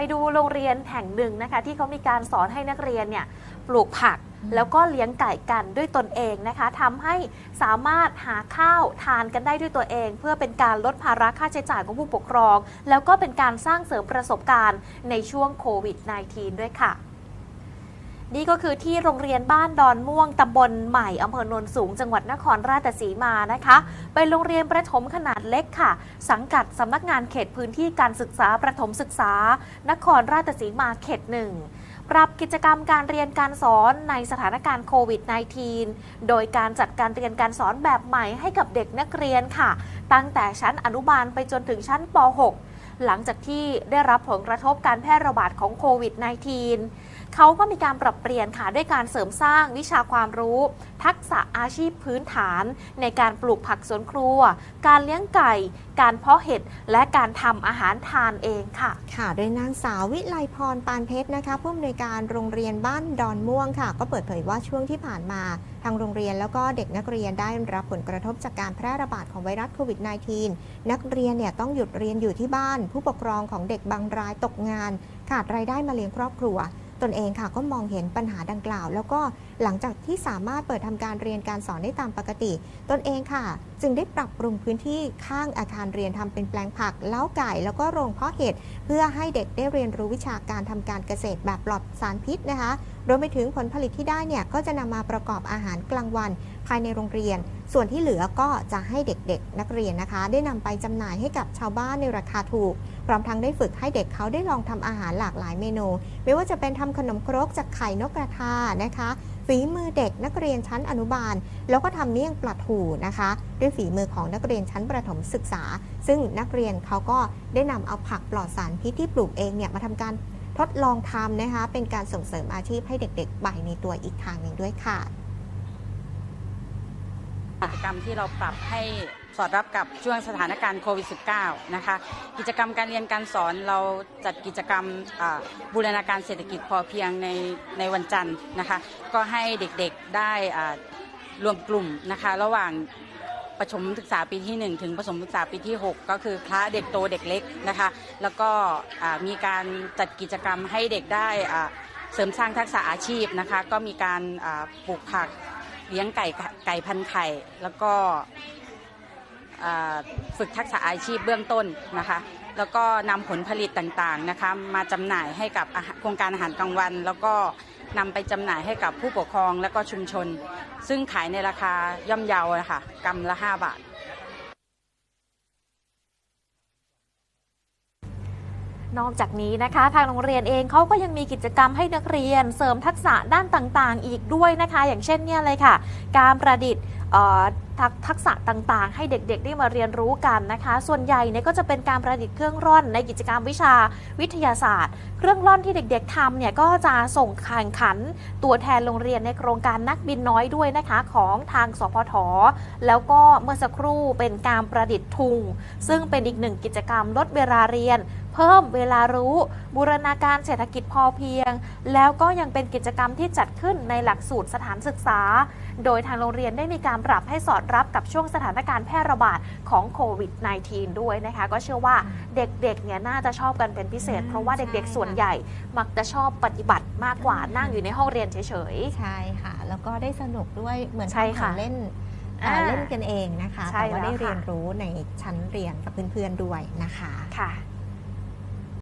ไปดูโรงเรียนแห่งหนึ่งนะคะ ที่เขามีการสอนให้นักเรียนเนี่ยปลูกผักแล้วก็เลี้ยงไก่กันด้วยตนเองนะคะทำให้สามารถหาข้าวทานกันได้ด้วยตัวเอง เพื่อเป็นการลดภาระค่าใช้จ่ายของผู้ปกครอง แล้วก็เป็นการสร้างเสริมประสบการณ์ในช่วงโควิด -19 ด้วยค่ะ นี่ก็คือที่โรงเรียนบ้านดอนม่วงตำบลใหม่อำเภอโนนสูง จังหวัดนครราชสีมานะคะ เป็นโรงเรียนประถมขนาดเล็กค่ะ สังกัดสำนักงานเขตพื้นที่การศึกษาประถมศึกษา นครราชสีมาเขตหนึ่งปรับกิจกรรมการเรียนการสอนในสถานการณ์โควิด -19 โดยการจัดการเรียนการสอนแบบใหม่ให้กับเด็กนักเรียนค่ะ ตั้งแต่ชั้นอนุบาลไปจนถึงชั้นป .6 หลังจากที่ได้รับผลกระทบการแพร่ระบาดของโควิด -19 เขาก็มีการปรับเปลี่ยนค่ะด้วยการเสริมสร้างวิชาความรู้ ทักษะอาชีพพื้นฐาน ในการปลูกผักสวนครัว การเลี้ยงไก่ การเพาะเห็ดและการทำอาหารทานเองค่ะ ค่ะ โดยนางสาววิไลพรปานเพชรนะคะผู้อำนวยการโรงเรียนบ้านดอนม่วงค่ะ ก็เปิดเผยว่าช่วงที่ผ่านมา ทางโรงเรียนแล้วก็เด็กนักเรียนได้รับผลกระทบจากการแพร่ระบาดของไวรัสโควิด -19 นักเรียนเนี่ยต้องหยุดเรียนอยู่ที่บ้าน ผู้ปกครองของเด็กบางรายตกงาน ขาดรายได้มาเลี้ยงครอบครัว ตนเองค่ะก็มองเห็นปัญหาดังกล่าว แล้วก็หลังจากที่สามารถเปิดทำการเรียนการสอนได้ตามปกติ ตนเองค่ะ จึงได้ปรับปรุงพื้นที่ข้างอาคารเรียนทำเป็นแปลงผักเล้าไก่ แล้วก็โรงเพาะเห็ดเพื่อให้เด็กได้เรียนรู้วิชาการทำการเกษตรแบบปลอดสารพิษนะคะรวมไปถึงผลผลิตที่ได้เนี่ยก็จะนำมาประกอบอาหารกลางวันภายในโรงเรียน ส่วนที่เหลือก็จะให้เด็กๆ นักเรียนนะคะ ได้นำไปจำหน่ายให้กับชาวบ้านในราคาถูก พร้อมทั้งได้ฝึกให้เด็กเขาได้ลองทำอาหารหลากหลายเมนู ไม่ว่าจะเป็นทำขนมครกจากไข่นกกระทานะคะฝีมือเด็กนักเรียนชั้นอนุบาล แล้วก็ทำเมี่ยงปลาทูนะคะ ด้วยฝีมือของนักเรียนชั้นประถมศึกษา ซึ่งนักเรียนเขาก็ได้นำเอาผักปลอดสารพิษที่ปลูกเองเนี่ยมาทำการ ทดลองทำนะคะ เป็นการส่งเสริมอาชีพให้เด็กๆไปในตัวอีกทางหนึ่งด้วยค่ะกิจกรรมที่เราปรับให้สอดรับกับช่วงสถานการณ์โควิด -19 นะคะ กิจกรรมการเรียนการสอนเราจัดกิจกรรมบูรณาการเศรษฐกิจพอเพียงในในวันจันทร์นะคะ ก็ให้เด็กๆได้อ่ารวมกลุ่มนะคะ ระหว่าง ประชมศึกษาปีที่ 1 ถึงประสมศึกษาปีที่ 6 ก็คือพระเด็กโตเด็กเล็กนะคะ แล้วก็มีการจัดกิจกรรมให้เด็กได้เสริมสร้างทักษะอาชีพนะคะ ก็มีการปลูกผักเลี้ยงไก่ไก่พันไข่ แล้วก็ฝึกทักษะอาชีพเบื้องต้นนะคะ แล้วก็นำผลผลิตต่างๆนะคะมาจำหน่ายให้กับโครงการอาหารกลางวัน แล้วก็นำไปจำหน่ายให้กับผู้ปกครองและก็ชุมชน ซึ่งขายในราคาย่อมเยานะคะกำละ 5 บาทนอกจากนี้นะคะ ทางโรงเรียนเองเขาก็ยังมีกิจกรรมให้นักเรียน เสริมทักษะด้านต่างๆ อีกด้วยนะคะ อย่างเช่นเนี่ยเลยค่ะ การประดิษฐ์ ทักษะต่างๆ ให้เด็กๆ ได้มาเรียนรู้กันนะคะ ส่วนใหญ่เนี่ยก็จะเป็นการประดิษฐ์เครื่องร่อนในกิจกรรมวิชาวิทยาศาสตร์ เครื่องร่อนที่เด็กๆทำเนี่ยก็จะส่งแข่งขันตัวแทนโรงเรียนในโครงการนักบินน้อยด้วยนะคะของทางสพท แล้วก็เมื่อสักครู่เป็นการประดิษฐ์ทุง ซึ่งเป็นอีกหนึ่งกิจกรรมลดเวลาเรียน พิ่มเวลารู้ บูรณาการเศรษฐกิจพอเพียง แล้วก็ยังเป็นกิจกรรมที่จัดขึ้นในหลักสูตรสถานศึกษา โดยทางโรงเรียนได้มีการปรับให้สอดรับกับช่วงสถานการณ์แพร่ระบาดของโควิด -19 ด้วยนะคะ ก็เชื่อว่าเด็กๆเนี่ยน่าจะชอบกันเป็นพิเศษอืมเพราะว่าใช่เด็กๆค่ะส่วนใหญ่ มักจะชอบปฏิบัติมากกว่านั่งอยู่ในห้องเรียนเฉยใช่ค่ะ แล้วก็ได้สนุกด้วยเหมือนใช่ทำขค่ะองเล่นเอ่ออ่าเล่นกันเองนะคะใช่แต่ว่าแล้วได้ค่ะเรียนรู้ในชั้นเรียนกับเพื่อนๆด้วยนะคะๆค่ะ